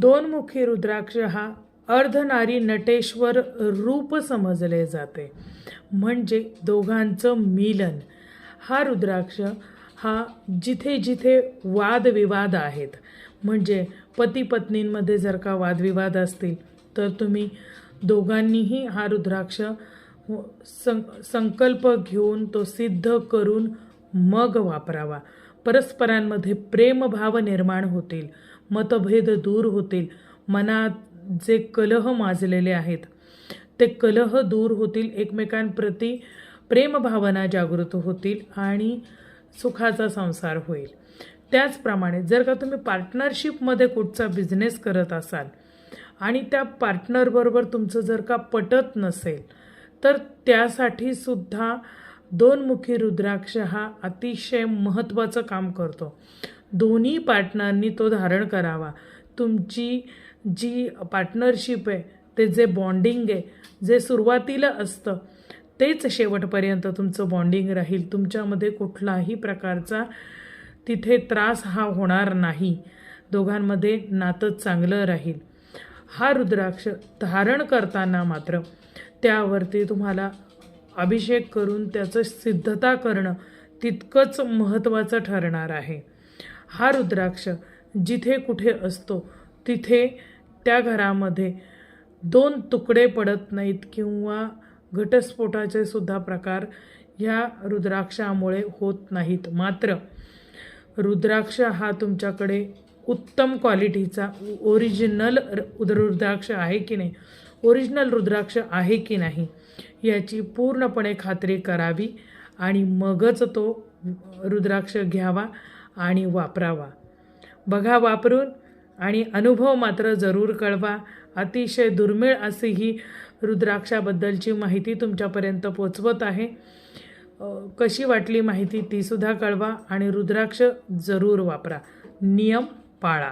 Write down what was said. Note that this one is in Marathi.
दोनमुखी रुद्राक्ष हा अर्धनारी नटेश्वर रूप समजले जाते. म्हणजे दोघांचं मिलन. हा रुद्राक्ष हा जिथे जिथे वादविवाद आहेत. म्हणजे पती पत्नींमध्ये जर का वादविवाद असतील तर तुम्ही दोघांनीही हा रुद्राक्ष सं संकल्प घेऊन तो सिद्ध करून मग वापरावा. परस्परांमध्ये प्रेमभाव निर्माण होतील मतभेद दूर होतील मनात जे कलह माजलेले आहेत ते कलह दूर होतील एकमेकांप्रती प्रेमभावना जागृत होतील आणि सुखाचा संसार होईल. त्याचप्रमाणे जर का तुम्ही पार्टनरशिपमध्ये कुठचा बिझनेस करत असाल आणि त्या पार्टनरबरोबर तुमचं जर का पटत नसेल तर त्यासाठी सुद्धा दोनमुखी रुद्राक्ष हा अतिशय महत्त्वाचं काम करतो. दोन्ही पार्टनरनी तो धारण करावा. तुमची जी पार्टनरशिप आहे ते जे बॉन्डिंग आहे जे सुरुवातीला असतं तेच शेवटपर्यंत तुमचं बॉन्डिंग राहील. तुमच्यामध्ये कुठलाही प्रकारचा तिथे त्रास हा होणार नाही. दोघांमध्ये नातं चांगलं राहील. हा रुद्राक्ष धारण करताना मात्र त्यावरती तुम्हाला अभिषेक करून त्याचं सिद्धता करणं तितकंच महत्त्वाचं ठरणार आहे. हा रुद्राक्ष जिथे कुठे असतो तिथे त्या घरामध्ये दोन तुकडे पडत नाहीत किंवा घटस्फोटाचे सुद्धा प्रकार ह्या रुद्राक्षामुळे होत नाहीत. मात्र रुद्राक्ष हा तुमच्याकडे उत्तम क्वालिटीचा ओरिजिनल र- रुद्राक्ष आहे की नाही ओरिजिनल रुद्राक्ष आहे की नाही याची पूर्णपणे खात्री करावी आणि मगच तो रुद्राक्ष घ्यावा आणि वापरावा. बघा वापरून आणि अनुभव मात्र जरूर कळवा. अतिशय दुर्मिळ अशी ही रुद्राक्षाबद्दलची माहिती तुमच्यापर्यंत पोचवत आहे. कशी वाटली माहिती तीसुद्धा कळवा आणि रुद्राक्ष जरूर वापरा. नियम पाळा.